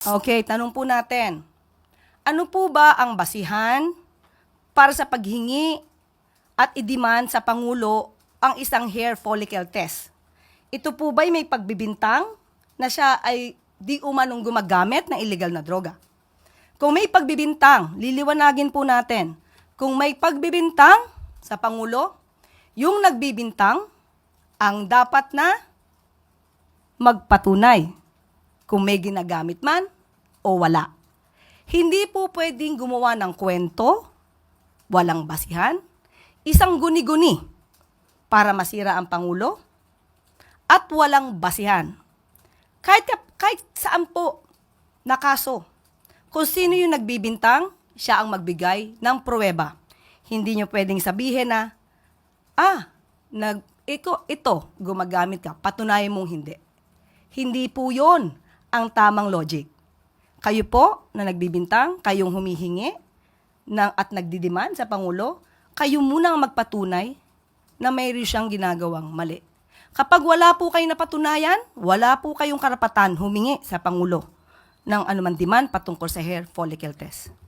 Okay, tanong po natin. Ano po ba ang basihan para sa paghingi at i-demand sa Pangulo ang isang hair follicle test? Ito po ba'y may pagbibintang na siya ay di umanong gumagamit ng illegal na droga? Kung may pagbibintang, liliwanagin po natin. Kung may pagbibintang sa Pangulo, yung nagbibintang ang dapat na magpatunay kung may ginagamit man o wala. Hindi po pwedeng gumawa ng kwento, walang basihan, isang guni-guni para masira ang Pangulo, at walang basihan. Kahit, kahit saan po na kaso, kung sino yung nagbibintang, siya ang magbigay ng pruweba. Hindi nyo pwedeng sabihin na, ah, nag, ito, ito, gumagamit ka, patunayan mong hindi. Hindi po yon ang tamang logic. Kayo po na nagbibintang, kayong humihingi ng, at nagdidiman sa Pangulo, kayo muna ang magpatunay na mayroon siyang ginagawang mali. Kapag wala po kayong napatunayan, wala po kayong karapatan humingi sa Pangulo ng anuman demand patungkol sa hair follicle test.